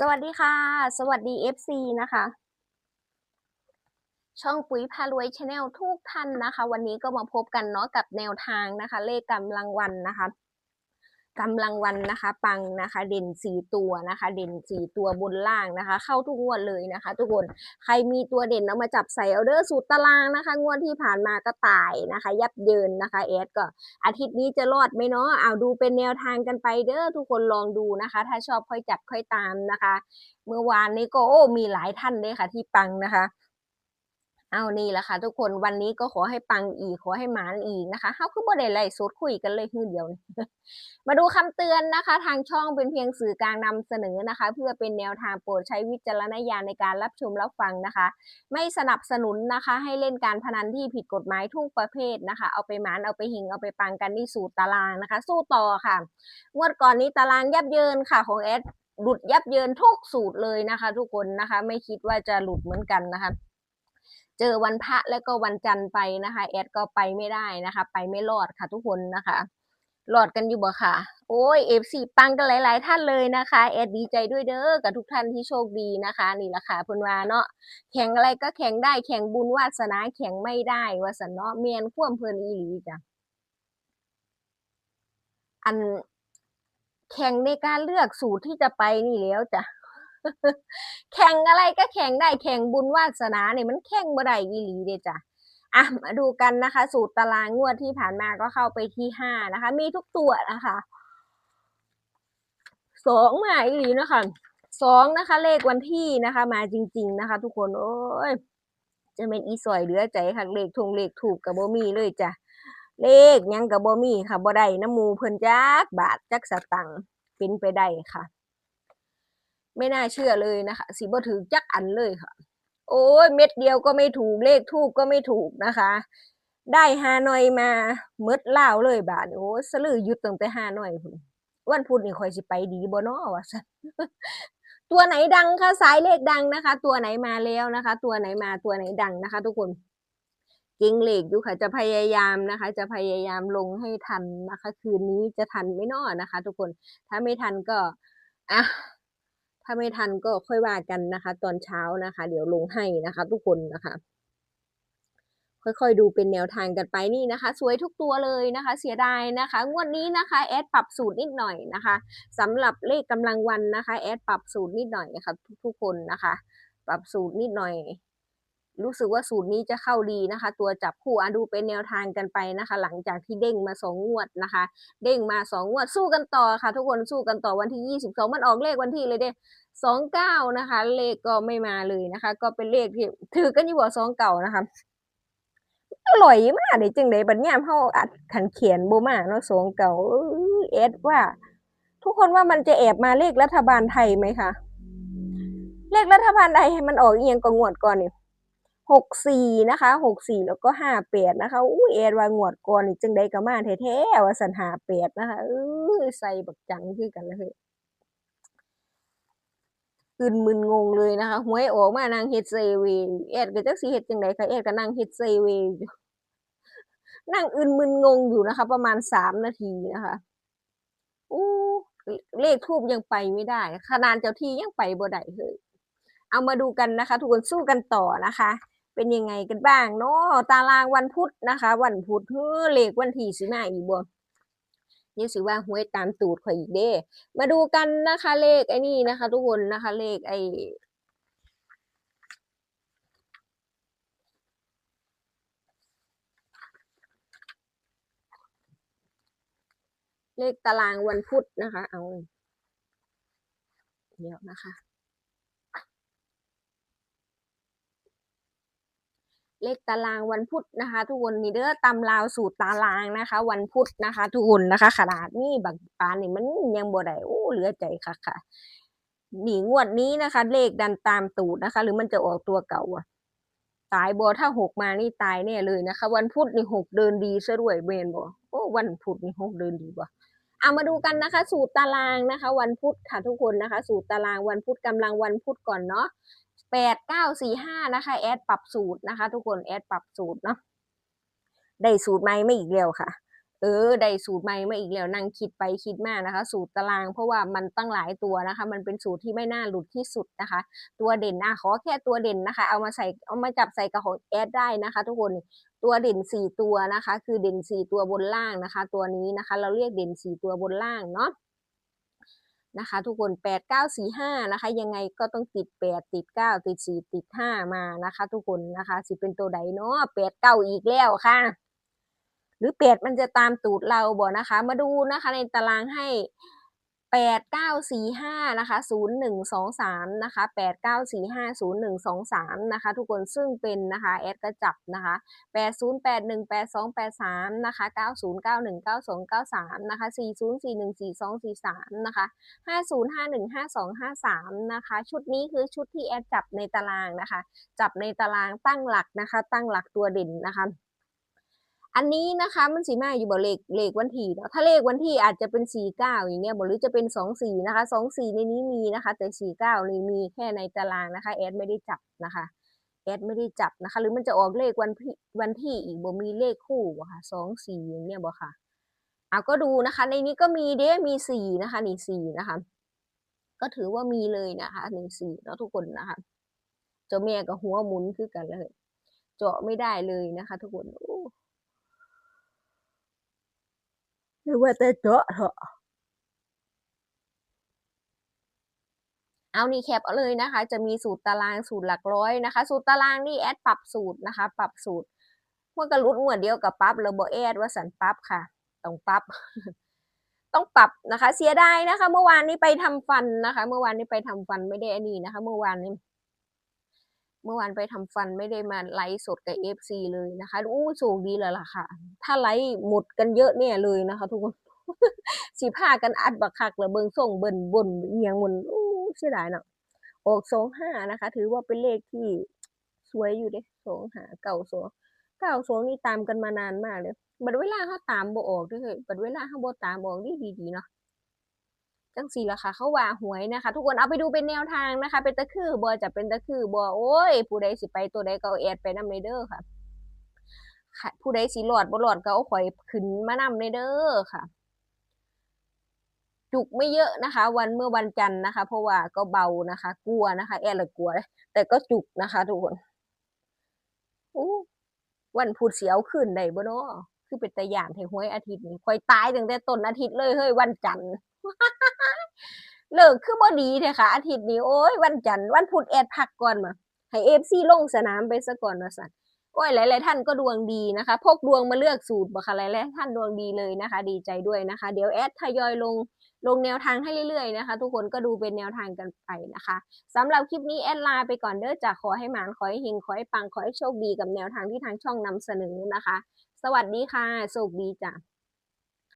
สวัสดีค่ะ สวัสดี FC นะคะ ช่องปุ๋ยพารวยชาแนลทุกท่านนะคะ วันนี้ก็มาพบกันเนาะกับแนวทางนะคะ เลขกำลังวันนะคะ กำลังวันนะคะ ปังนะคะ เด่นสี่ตัวนะคะ เด่นสี่ตัวบนล่างนะคะ เข้าทุกงวดเลยนะคะ ทุกคนใครมีตัวเด่นเอามาจับใส่เอาเดอร์สูตรตารางนะคะ งวดที่ผ่านมาก็ตายนะคะ ยับเยินนะคะแอดก็ อาทิตย์นี้จะรอดไหมเนาะเอาดูเป็นแนวทางกันไปเด้อทุกคนลองดูนะคะ ถ้าชอบค่อยจับค่อยตามนะคะ เมื่อวานนี้ก็โอ้มีหลายท่านเลยค่ะที่ปังนะคะ เอานี่แหละค่ะ ทุกคนวันนี้ก็ขอให้ปังอีกขอให้หมานอีกนะคะเฮาคือบ่ได้ไล่สดคุยกันเลยคือเดียว มาดูคำเตือนนะคะ ทางช่องเป็นเพียงสื่อกลางนำเสนอนะคะ เพื่อเป็นแนวทางโปรดใช้วิจารณญาณในการรับชมรับฟังนะคะ ไม่สนับสนุนนะคะ ให้เล่นการพนันที่ผิดกฎหมายทุกประเภทนะคะ เอาไปหมานเอาไปหิงเอาไปปังกันที่สูตรตารางนะคะ สู้ต่อค่ะงวดก่อนนี้ตารางยับเยินค่ะของแอดหลุดยับเยินทุกสูตรเลยนะคะ ทุกคนนะคะ ไม่คิดว่าจะหลุดเหมือนกันนะคะ เจอวันพระแล้วก็วันจันทร์ไปนะคะ แอดก็ไปไม่ได้นะคะ ไปไม่รอดค่ะทุกคนนะคะรอดกันอยู่บ่ค่ะ โอ้ยเอฟซีปังกันหลาย ๆ ท่านเลยนะคะ แอดดีใจด้วยเด้อกับทุกท่านที่โชคดีนะคะ นี่แหละค่ะเพิ่นว่าเนาะแข่งอะไรก็แข่งได้แข่งบุญวาสนาแข่งไม่ได้วาสนเนาะเมียนคว่ำเพลินอีหลีจ้ะอันแข่งในการเลือกสูตรที่จะไปนี่แล้วจ้ะ แข่งอะไรก็แข่งได้แข่งบุญวาสนาเนี่ยมันแข่งบ่ได้อีหลีเดจ้ะอะมาดูกันนะคะ สูตรตารางงวดที่ผ่านมาก็เข้าไปที่ห้านะคะ มีทุกตัวนะคะสองมาอีหลีนะคะสองนะคะ เลขวันที่นะคะ มาจริง ๆนะคะ ทุกคนโอ้ยจะเป็นอีสอยเหลือใจค่ะเลขทงเลขถูกกับโบมีเลยจ้ะเลขยังกับโบมีค่ะบ่ได้น้ำมูเพิ่นจักบาทจักสตังค์เป็นไปได้ค่ะ ไม่น่าเชื่อเลยนะคะสิบ่ถือจักอันเลยค่ะ โอ้ยเม็ดเดียวก็ไม่ถูกเลขทูกก็ไม่ถูกนะคะ ได้ฮานอยมาเมดล่าวเลยบาทโอ้สลือยุดตั้งแต่ฮานอยพุ่นวันพุธนี่คอยสิไปดีบ่นาะว่าซั่นตัวไหนดังคะสายเลขดังนะคะ ตัวไหนมาแล้วนะคะ ตัวไหนมาตัวไหนดังนะคะ ทุกคนเก่งเลขอยู่ค่ะ จะพยายามนะคะ จะพยายามลงให้ทันนะคะ คืนนี้จะทันไม่นอนะคะ ทุกคนถ้าไม่ทันก็อะ ถ้าไม่ทันก็ค่อยว่ากันนะคะ ตอนเช้านะคะ เดี๋ยวลงให้นะคะ ทุกคนนะคะ ค่อยๆดูเป็นแนวทางกันไปนี่นะคะ สวยทุกตัวเลยนะคะ เสียดายนะคะ งวดนี้นะคะแอดปรับสูตรนิดหน่อยนะคะสำหรับเลขกำลังวันนะคะแอดปรับสูตรนิดหน่อยนะคะทุกๆคนนะคะ ปรับสูตรนิดหน่อย รู้สึกว่าสูตรนี้จะเข้าดีนะคะ ตัวจับคู่อะดูเป็นแนวทางกันไปนะคะ หลังจากที่เด้งมาสองงวดนะคะ เด้งมาสองงวดสู้กันต่อค่ะ ทุกคนสู้กันต่อวันที่ยี่สิบสองมันออกเลขวันที่เลยเด้สองเก้านะคะ เลขก็ไม่มาเลยนะคะ ก็เป็นเลขที่ถือกันอยู่บ่าสองเก่านะคะอร่อยมากเลยจังเลยบัดยามเฮาอัดขันเขียนโบมาเนาะสองเก่าเอสว่า ทุกคนว่ามันจะแอบมาเลขรัฐบาลไทยไหมคะเลขรัฐบาลไทยให้มันออกเอียงก็งวดก่อนนี่ หกสี่นะคะหกสี่แล้วก็ห้าแปดนะคะอู้เอดว่างวดก่อนนี่จังใดก็มาแท้ๆว่าสันหาแปดนะคะเออใส่บักจังคือกันเลยอื่นมึนงงเลยนะคะหวยออกมานางเฮ็ดเซเวเอ็ดก็จักสิเฮ็ดจังไดคะเอ็ดก็นั่งเฮ็ดเซเวย์นั่งอื่นมึนงงอยู่นะคะ ประมาณสามนาทีนะคะอู้เลขทูบยังไปไม่ได้ขนาดเจ้าที่ยังไปบ่ได้เลยเอามาดูกันนะคะ ทุกคนสู้กันต่อนะคะ เป็นยังไงกันบ้างเนาะตารางวันพุธนะคะ วันพุธเฮ้อเลขวันที่สิมาอีกบ่ยังสิว่าหวยตามตูดข่อยอีกเด้ มาดูกันนะคะเลขไอ้นี่นะคะ ทุกคนนะคะ เลขไอ้เลขตารางวันพุธนะคะ เอา เดี๋ยวนะคะ เลขตารางวันพุธนะคะ ทุกคนนี่เด้อตำราวสูตรตารางนะคะ วันพุธนะคะ ทุกคนนะคะขนาดนี้บางปานนี่มันยังบ่ได้โอ้เหลือใจค่ะค่ะนี่งวดนี้นะคะ เลขดันตามตูดนะคะ หรือมันจะออกตัวเก่าอะตายบ่ถ้าหกมานี่ตายแน่เลยนะคะ วันพุธนี่หกเดินดีซะด้วยเบนบ่โอ้วันพุธนี่หกเดินดีบ่เอามาดูกันนะคะ สูตรตารางนะคะ วันพุธค่ะทุกคนนะคะ สูตรตารางวันพุธกำลังวันพุธก่อนเนาะ แปดเก้าสี่ห้านะคะ แอดปรับสูตรนะคะ ทุกคนแอดปรับสูตรเนาะได้สูตรใหม่ไม่อีกแล้วค่ะ เออได้สูตรใหม่มาอีกแล้วนั่งคิดไปคิดมานะคะ สูตรตาราง เพราะว่ามันตั้งหลายตัวนะคะ มันเป็นสูตรที่ไม่น่าหลุดที่สุดนะคะ ตัวเด่นอะขอแค่ตัวเด่นนะคะ เอามาใส่เอามาจับใส่กับของแอดได้นะคะ ทุกคนตัวเด่นสี่ตัวนะคะ คือเด่นสี่ตัวบนล่างนะคะ ตัวนี้นะคะ เราเรียกเด่นสี่ตัวบนล่างเนาะ นะคะ ทุกคนแปดเก้าสี่ห้านะคะ ยังไงก็ต้องติดแปดติดเก้าติดสี่ติดห้ามานะคะ ทุกคนนะคะ สิเป็นตัวใดเนาะแปดเก้าอีกแล้วค่ะ หรือเป็ดมันจะตามตูดเราบ่นะคะ มาดูนะคะในตารางให้ แปดเก้าสี่ห้านะคะศูนย์หนึ่งสองสามนะคะแปดเก้าสี่ห้าศูนย์หนึ่งสองสามนะคะทุกคนซึ่งเป็นนะคะแอดกระจับนะคะแปดศูนย์แปดหนึ่งแปดสองแปดสามนะคะเก้าศูนย์เก้าหนึ่งเก้าสองเก้าสามนะคะสี่ศูนย์สี่หนึ่งสี่สองสี่สามนะคะห้าศูนย์ห้าหนึ่งห้าสองห้าสามนะคะชุดนี้คือชุดที่แอดจับในตารางนะคะ จับในตารางตั้งหลักนะคะ ตั้งหลักตัวเด่นนะคะ อันนี้นะคะมันสีมาอยู่บ่เลขเลขวันที่เนาะถ้าเลขวันที่อาจจะเป็นสี่เก้าอย่างเงี้ยบ่หรือจะเป็นสองสี่นะคะสองสี่ในนี้มีนะคะ แต่สี่เก้านี่มีแค่ในตารางนะคะแอดไม่ได้จับนะคะแอดไม่ได้จับนะคะ หรือมันจะออกเลขวันที่วันที่อีกบ่มีเลขคู่บ่ค่ะสองสี่อย่างเงี้ยบ่ค่ะเอาก็ดูนะคะ ในนี้ก็มีเด้มีสี่นะคะนี่สี่นะคะ ก็ถือว่ามีเลยนะคะหนึ่งสี่เนาะทุกคนนะคะเจ้าแม่กับหัวหมุนคือกันเลย เจาะไม่ได้เลยนะคะ ทุกคนโอ้ หรือว่าแต่เจาะเถอะเอานี่แคปเอาเลยนะคะ จะมีสูตรตารางสูตรหลักร้อยนะคะ สูตรตารางนี่แอดปรับสูตรนะคะ ปรับสูตรเมื่อกระลุดงวดเดียวกับปรับเราบอแอดว่าสันปรับค่ะต้องปรับต้องปรับนะคะ เสียดายนะคะ เมื่อวานนี้ไปทำฟันนะคะ เมื่อวานนี้ไปทำฟันไม่ได้อันนี้นะคะ เมื่อวานนี้ เมื่อวานไปทำฟันไม่ได้มาไลฟ์สดกับเอฟซีเลยนะคะอู้โชคดีแล้วล่ะค่ะ ถ้าไลฟ์หมดกันเยอะเนี่ยเลยนะคะ ทุกคนสีผ้ากันอัดบักคักแล้วเบิงส่งเบิ่นบนเอียงมันอู้เสียดายเนาะออกสองห้านะคะ ถือว่าเป็นเลขที่สวยอยู่เด้สองหาเก่าสองเก้าสองนี่ตามกันมานานมากเลยบัดเวลาเขาตามบ่ออกด้วยบัดเวลาเขาบ่ตามออกดีดีเนาะ จังสี่ละค่ะเขาว่าหวยนะคะ ทุกคนเอาไปดูเป็นแนวทางนะคะ เป็นตะคือบอจะเป็นตะคือบอโอ้ย ผู้ใดสิไปตัวใดก็เอาแอดไปนำในเด้อค่ะ ผู้ใดสิหลอดบ่หลอดก็เอาข่อยขึ้นมานำในเด้อค่ะ จุกไม่เยอะนะคะ วันเมื่อวันจันทร์นะคะ เพราะว่าก็เบานะคะ กลัวนะคะแอดเลยกลัว แต่ก็จุกนะคะทุกคนวันพุธเสียวขึ้นได้บ่เนาะคือเป็นตะยานให้หวยอาทิตย์นี้ข่อยตายตั้งแต่ต้นอาทิตย์เลยเฮ้ยวันจันทร์ เลิกคือบ่ดีเถอะค่ะอาทิตย์นี้โอ้ยวันจันทร์วันพุธแอดพักก่อนมาให้เอฟซีลงสนามไปซะก่อนว่าสั่นโอ้ยหลาย ๆ ท่านก็ดวงดีนะคะ พกดวงมาเลือกสูตรบ่ค่ะหลายๆท่านดวงดีเลยนะคะ ดีใจด้วยนะคะ เดี๋ยวแอดทยอยลงลงแนวทางให้เรื่อย ๆ นะคะ ทุกคนก็ดูเป็นแนวทางกันไปนะคะสำหรับคลิปนี้แอดลาไปก่อนเด้อจากขอให้หมานขอให้เฮงขอให้ปังขอให้โชคดีกับแนวทางที่ทางช่องนำเสนอนะคะ สวัสดีค่ะโชคดีจ้ะ